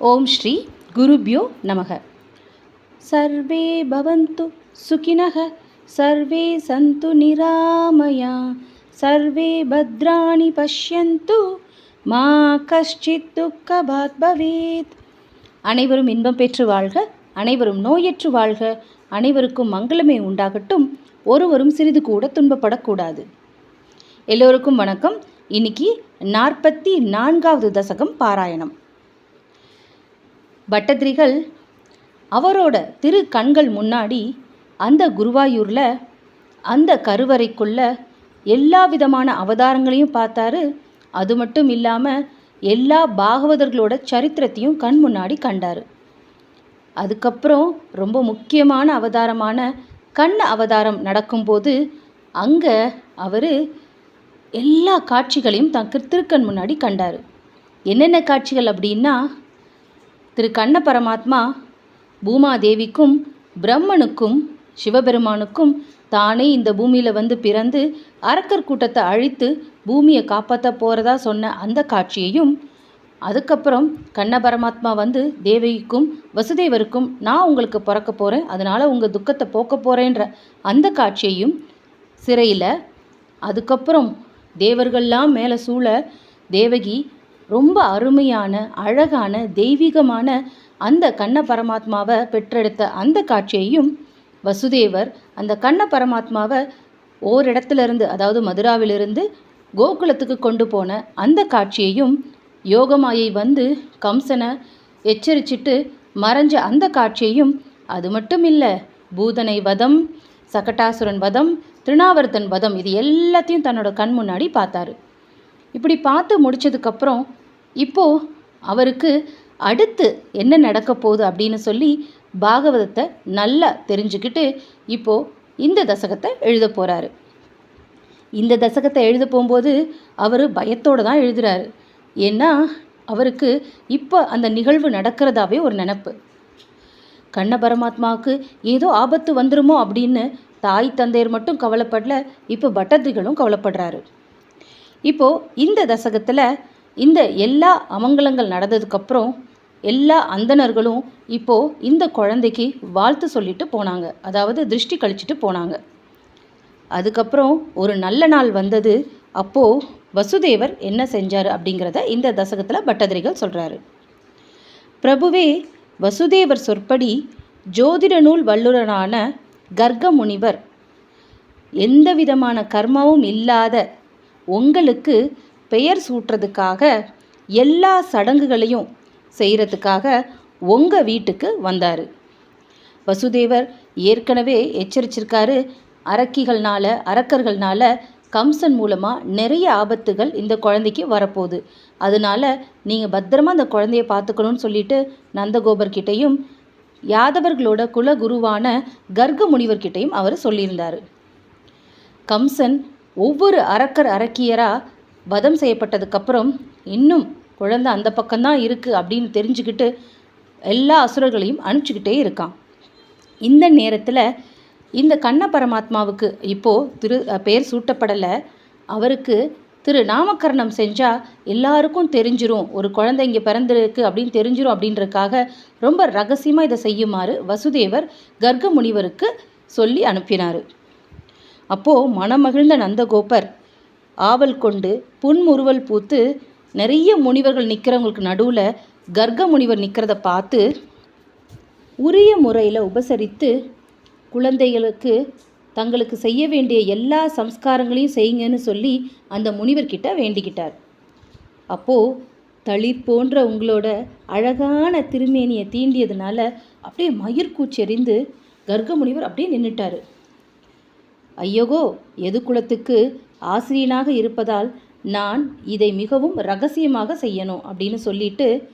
ஓம் ஸ்ரீ குருபியோ நமக. சர்வே பவந்து சுகினக சர்வே சந்து நிராமயா சர்வே பத்ராணி பஷ்யந்து மா கஷ்டித் துக்கபாத் பவேத். அனைவரும் இன்பம் பெற்று வாழ்க அனைவரும் நோயற்று வாழ்க அனைவருக்கும் மங்களமே உண்டாகட்டும் ஒருவரும் சிறிது கூட துன்பப்படக்கூடாது. எல்லோருக்கும் வணக்கம். இன்னைக்கு நாற்பத்தி நான்காவது தசகம் பாராயணம். பட்டதிரிகள் அவரோட திரு கண்கள் முன்னாடி அந்த குருவாயூரில் அந்த கருவறைக்குள்ள எல்லா விதமான அவதாரங்களையும் பார்த்தாரு. அது மட்டும் இல்லாமல் எல்லா பாகவதர்களோட சரித்திரத்தையும் கண் முன்னாடி கண்டார். அதுக்கப்புறம் ரொம்ப முக்கியமான அவதாரமான கண் அவதாரம் நடக்கும்போது அங்கே அவர் எல்லா காட்சிகளையும் தன் திருக்கண் முன்னாடி கண்டார். என்னென்ன காட்சிகள் அப்படின்னா திரு கண்ண பரமாத்மா பூமாதேவிக்கும் பிரம்மனுக்கும் சிவபெருமானுக்கும் தானே இந்த பூமியில் வந்து பிறந்து அரக்கர் கூட்டத்தை அழித்து பூமியை காப்பாற்ற போகிறதா சொன்ன அந்த காட்சியையும் அதுக்கப்புறம் கண்ண பரமாத்மா வந்து தேவகிக்கும் வசுதேவருக்கும் நான் உங்களுக்கு பிறக்க போகிறேன் அதனால் உங்கள் துக்கத்தை போக்க போகிறேன்ற அந்த காட்சியையும் சிறையில் அதுக்கப்புறம் தேவர்கள்லாம் மேலே சூழ தேவகி ரொம்ப அருமையான அழகான தெய்வீகமான அந்த கண்ண பரமாத்மாவை பெற்றெடுத்த அந்த காட்சியையும் வசுதேவர் அந்த கண்ண பரமாத்மாவை ஓரிடத்துல இருந்து அதாவது மதுராவிலிருந்து கோகுலத்துக்கு கொண்டு போன அந்த காட்சியையும் யோகமாயை வந்து கம்சனை எச்சரிச்சிட்டு மறைஞ்ச அந்த காட்சியையும் அது மட்டும் இல்லை பூதனை வதம் சகட்டாசுரன் வதம் திருணாவர்த்தன் வதம் இது எல்லாத்தையும் தன்னோட கண் முன்னாடி பார்த்தாரு. இப்படி பார்த்து முடிச்சதுக்கப்புறம் இப்போது அவருக்கு அடுத்து என்ன நடக்க போகுது? அப்படின்னு சொல்லி பாகவதத்தை நல்லா தெரிஞ்சுக்கிட்டு இப்போது இந்த தசகத்தை எழுத போகிறாரு இந்த தசகத்தை எழுத போகும்போது அவர் பயத்தோடு தான் எழுதுகிறாரு ஏன்னா அவருக்கு இப்போ அந்த நிகழ்வு நடக்கிறதாவே ஒரு நினப்பு. கண்ண பரமாத்மாவுக்கு ஏதோ ஆபத்து வந்துருமோ அப்படின்னு தாய் தந்தையர் மட்டும் கவலைப்படல இப்போ பட்டதிரிகளும் கவலைப்படுறாரு. இப்போது இந்த தசகத்தில் இந்த எல்லா அமங்கலங்கள் நடந்ததுக்கப்புறம் எல்லா அந்தணர்களும் இப்போது இந்த குழந்தைக்கு வாழ்த்து சொல்லிட்டு போனாங்க. அதாவது திருஷ்டி கழிச்சிட்டு போனாங்க. அதுக்கப்புறம் ஒரு நல்ல நாள் வந்தது. அப்போது வசுதேவர் என்ன செஞ்சார் அப்படிங்கிறத இந்த தசகத்தில் பட்டதிரிகள் சொல்கிறாரு பிரபுவே வசுதேவர் சொற்படி ஜோதிட நூல் வல்லுரனான கர்க்க முனிவர் எந்த விதமான கர்மாவும் இல்லாத உங்களுக்கு பெயர் சூட்டுறதுக்காக எல்லா சடங்குகளையும் செய்கிறதுக்காக உங்கள் வீட்டுக்கு வந்தார். வசுதேவர் ஏற்கனவே எச்சரிச்சிருக்காரு. அரக்கிகள்னால அரக்கர்கள்னால கம்சன் மூலமாக நிறைய ஆபத்துகள் இந்த குழந்தைக்கு வரப்போகுது. அதனால நீங்கள் பத்திரமா அந்த குழந்தைய பார்த்துக்கணும்னு சொல்லிட்டு நந்தகோபர்கிட்டையும் யாதவர்களோட குலகுருவான கர்க்க முனிவர்கிட்டையும் அவர் சொல்லியிருந்தார். கம்சன் ஒவ்வொரு அரக்கர் அரக்கியராக வதம் செய்யப்பட்டதுக்கப்புறம் இன்னும் குழந்தை அந்த பக்கம்தான் இருக்குது அப்படின்னு தெரிஞ்சுக்கிட்டு எல்லா அசுரர்களையும் அனுப்பிச்சிக்கிட்டே இருக்கான். இந்த நேரத்தில் இந்த கண்ண பரமாத்மாவுக்கு இப்போது திரு பெயர் சூட்டப்படலை. அவருக்கு திரு நாமகரணம் செஞ்சால் எல்லாருக்கும் தெரிஞ்சிரும். ஒரு குழந்தை இங்கே பிறந்திருக்கு அப்படின்னு தெரிஞ்சிரும் அப்படின்றதுக்காக ரொம்ப ரகசியமாக இதை செய்யுமாறு வசுதேவர் கர்க்க முனிவருக்கு சொல்லி அனுப்பினார். அப்போது மனமகிழ்ந்த நந்தகோபர் ஆவல் கொண்டு புன்முறுவல் பூத்து நிறைய முனிவர்கள் நிற்கிறவங்களுக்கு நடுவில் கர்க்க முனிவர் நிற்கிறத பார்த்து உரிய முறையில் உபசரித்து குழந்தைகளுக்கு தங்களுக்கு செய்ய வேண்டிய எல்லா சம்ஸ்காரங்களையும் செய்யுங்கன்னு சொல்லி அந்த முனிவர்கிட்ட வேண்டிக்கிட்டார். அப்போது தளிர் போன்ற உங்களோட அழகான திருமேனியை தீண்டியதுனால அப்படியே மயிர்கூச்செறிந்து கர்க்க முனிவர் அப்படியே நின்றுட்டார் ஐயோகோ எது குலத்துக்கு ஆசிரியனாக இருப்பதால் நான் இதை மிகவும் ரகசியமாக செய்யணும் அப்படின்னு சொல்லிட்டு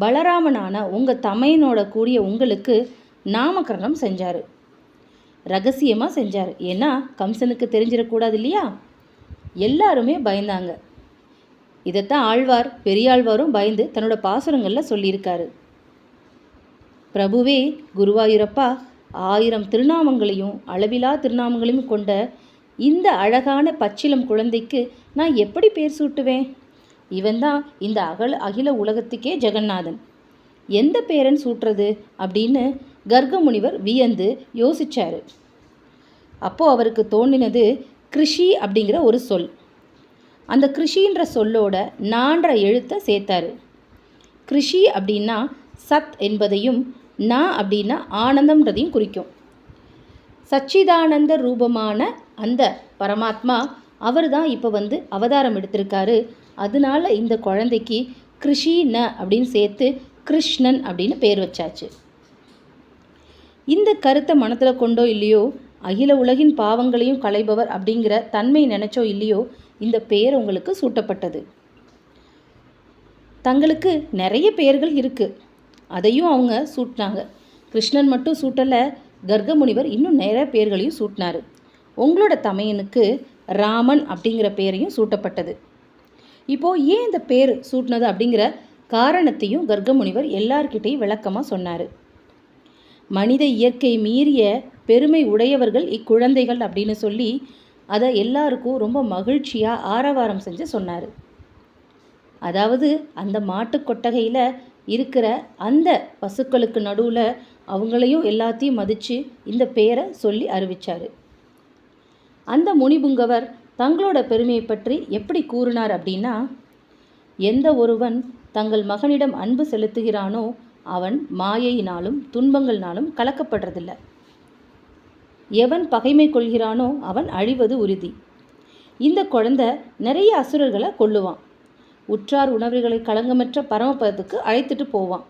பலராமனான உங்கள் தமையனோட கூடிய உங்களுக்கு நாமகரணம் செஞ்சார். ரகசியமாக செஞ்சார். ஏன்னா கம்சனுக்கு தெரிஞ்சிடக்கூடாது இல்லையா? எல்லாருமே பயந்தாங்க. இதைத்தான் ஆழ்வார் பெரியாழ்வாரும் பயந்து தன்னோட பாசுரங்களில் சொல்லியிருக்காரு. பிரபுவே குருவாயூரப்பா ஆயிரம் திருநாமங்களையும் அளவிலா திருநாமங்களையும் கொண்ட இந்த அழகான பச்சிலம் குழந்தைக்கு நான் எப்படி பேர் சூட்டுவேன்? இவன்தான் இந்த அகல அகில உலகத்துக்கே ஜெகநாதன். எந்த பேரன் சூட்டுறது அப்படின்னு கர்க முனிவர் வியந்து யோசிச்சாரு. அப்போது அவருக்கு தோன்றினது கிருஷி அப்படிங்கிற ஒரு சொல். அந்த கிருஷின்ற சொல்லோட நான்ற எழுத்தை சேர்த்தாரு. கிருஷி அப்படின்னா சத் என்பதையும் நா அப்படின்னா ஆனந்தம்ன்றதையும் குறிக்கும். சச்சிதானந்த ரூபமான அந்த பரமாத்மா அவர் தான் இப்போ வந்து அவதாரம் எடுத்திருக்காரு. அதனால இந்த குழந்தைக்கு கிருஷி ந அப்படின்னு சேர்த்து கிருஷ்ணன் அப்படின்னு பேர் வச்சாச்சு. இந்த கருத்தை மனத்தில் கொண்டோ இல்லையோ அகில உலகின் பாவங்களையும் களைபவர் அப்படிங்கிற தன்மை நினைச்சோ இல்லையோ இந்த பெயர் உங்களுக்கு சூட்டப்பட்டது. தங்களுக்கு நிறைய பெயர்கள் இருக்குது அதையும் அவங்க சூட்டினாங்க. கிருஷ்ணன் மட்டும் சூட்டலை கர்க முனிவர் இன்னும் நிறைய பேர்களையும் சூட்டினார். உங்களோட தமையனுக்கு ராமன் அப்படிங்கிற பெயரையும் சூட்டப்பட்டது. இப்போது ஏன் இந்த பேர் சூட்டினது அப்படிங்கிற காரணத்தையும் கர்க முனிவர் எல்லார்கிட்டையும் விளக்கமாக சொன்னார். மனித இயற்கை மீறிய பெருமை உடையவர்கள் இக்குழந்தைகள் அப்படின்னு சொல்லி அதை எல்லாருக்கும் ரொம்ப மகிழ்ச்சியாக ஆரவாரம் செஞ்சு சொன்னார். அதாவது அந்த மாட்டுக் கொட்டகையில் இருக்கிற அந்த பசுக்களுக்கு நடுவில் அவங்களையும் எல்லாத்தையும் மதித்து இந்த பெயரை சொல்லி அறிவிச்சார். அந்த முனிபுங்கவர் தங்களோட பெருமையை பற்றி எப்படி கூறினார் அப்படின்னா எந்த ஒருவன் தங்கள் மகனிடம் அன்பு செலுத்துகிறானோ அவன் மாயையினாலும் துன்பங்கள்னாலும் கலக்கப்படுறதில்ல. எவன் பகைமை கொள்கிறானோ அவன் அழிவது உறுதி. இந்த குழந்தை நிறைய அசுரர்களை கொல்லுவான். உற்றார் உணர்வுகளை களங்கமற்ற பரமபதத்துக்கு அழைத்துட்டு போவான்.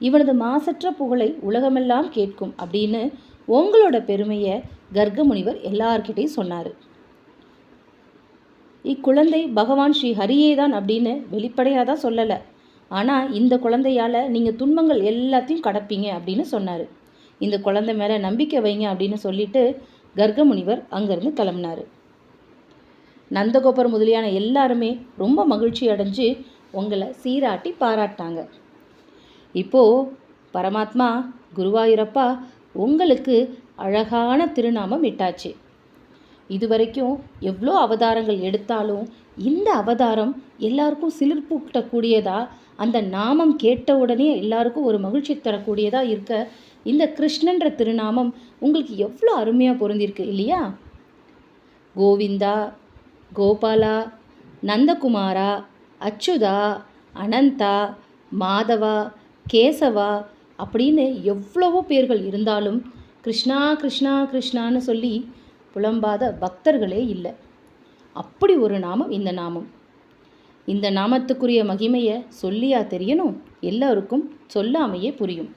இவனது மாசற்ற புகழை உலகமெல்லாம் கேட்கும் அப்படின்னு உங்களோட பெருமையை கர்க்க முனிவர் எல்லார்கிட்டையும் சொன்னார். இக்குழந்தை பகவான் ஸ்ரீ ஹரியே தான் அப்படின்னு வெளிப்படையாக தான் சொல்லலை. ஆனால் இந்த குழந்தையால் நீங்கள் துன்பங்கள் எல்லாத்தையும் கடப்பீங்க அப்படின்னு சொன்னார். இந்த குழந்தை மேலே நம்பிக்கை வைங்க அப்படின்னு சொல்லிட்டு கர்க்க முனிவர் அங்கேருந்து கிளம்புனாரு. நந்தகோபர் முதலியான எல்லாருமே ரொம்ப மகிழ்ச்சி அடைஞ்சு உங்களை சீராட்டி பாராட்டினாங்க. இப்போது பரமாத்மா குருவாயூரப்பா உங்களுக்கு அழகான திருநாமம் இட்டாச்சு. இதுவரைக்கும் எவ்வளோ அவதாரங்கள் எடுத்தாலும் இந்த அவதாரம் எல்லாருக்கும் சிலிர்ப்பூட்டக்கூடியதா அந்த நாமம் கேட்ட உடனே எல்லாருக்கும் ஒரு மகிழ்ச்சி தரக்கூடியதா இருக்க இந்த கிருஷ்ணன்ற திருநாமம் உங்களுக்கு எவ்வளோ அருமையாக பொருந்திருக்கு இல்லையா? கோவிந்தா கோபாலா நந்தகுமாரா அச்சுதா அனந்தா மாதவா கேசவா அப்படின்னு எவ்வளவோ பேர்கள் இருந்தாலும் கிருஷ்ணா கிருஷ்ணா கிருஷ்ணான்னு சொல்லி புலம்பாத பக்தர்களே இல்லை. அப்படி ஒரு நாமம் இந்த நாமம். இந்த நாமத்துக்குரிய மகிமையை சொல்லியா தெரியணும்? எல்லோருக்கும் சொல்லாமையே புரியும்.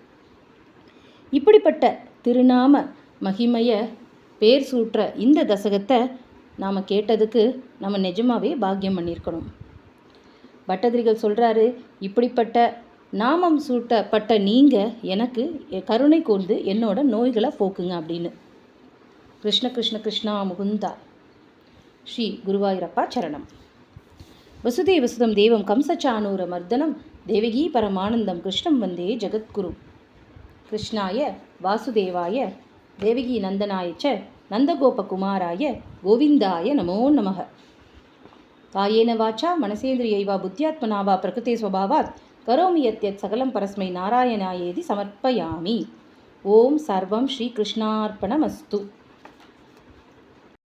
இப்படிப்பட்ட திருநாம மகிமையை பேர் சூற்ற இந்த தசகத்தை நாம் கேட்டதுக்கு நம்ம நிஜமாவே பாக்கியம் பண்ணியிருக்கணும். பட்டதிரிகள் சொல்கிறாரு இப்படிப்பட்ட நாமம் சூட்டப்பட்ட நீங்கள் எனக்கு கருணை கூர்ந்து என்னோட நோய்களை போக்குங்க அப்படின்னு. கிருஷ்ண கிருஷ்ண கிருஷ்ணா முகுந்தா. ஸ்ரீ குருவாயூரப்பா சரணம். வசுதே வசுதம் தேவம் கம்சச்சானூர மர்தனம் தேவகி பரமானந்தம் கிருஷ்ணம் வந்தே ஜெகத்குரு. கிருஷ்ணாய வாசுதேவாய தேவகி நந்தனாய ச நந்தகோபகுமாராய கோவிந்தாய நமோ நமக. காயேன வாச்சா மனசேந்திரியைவா புத்தியாத்மனா வா பிரகிருதே ஸ்வபாவாத். கரோமி யத் சகலம் பரஸ்மை நாராயணாயேதி சமர்ப்பயாமி. ஓம் சர்வம் ஸ்ரீகிருஷ்ணார்ப்பணமஸ்து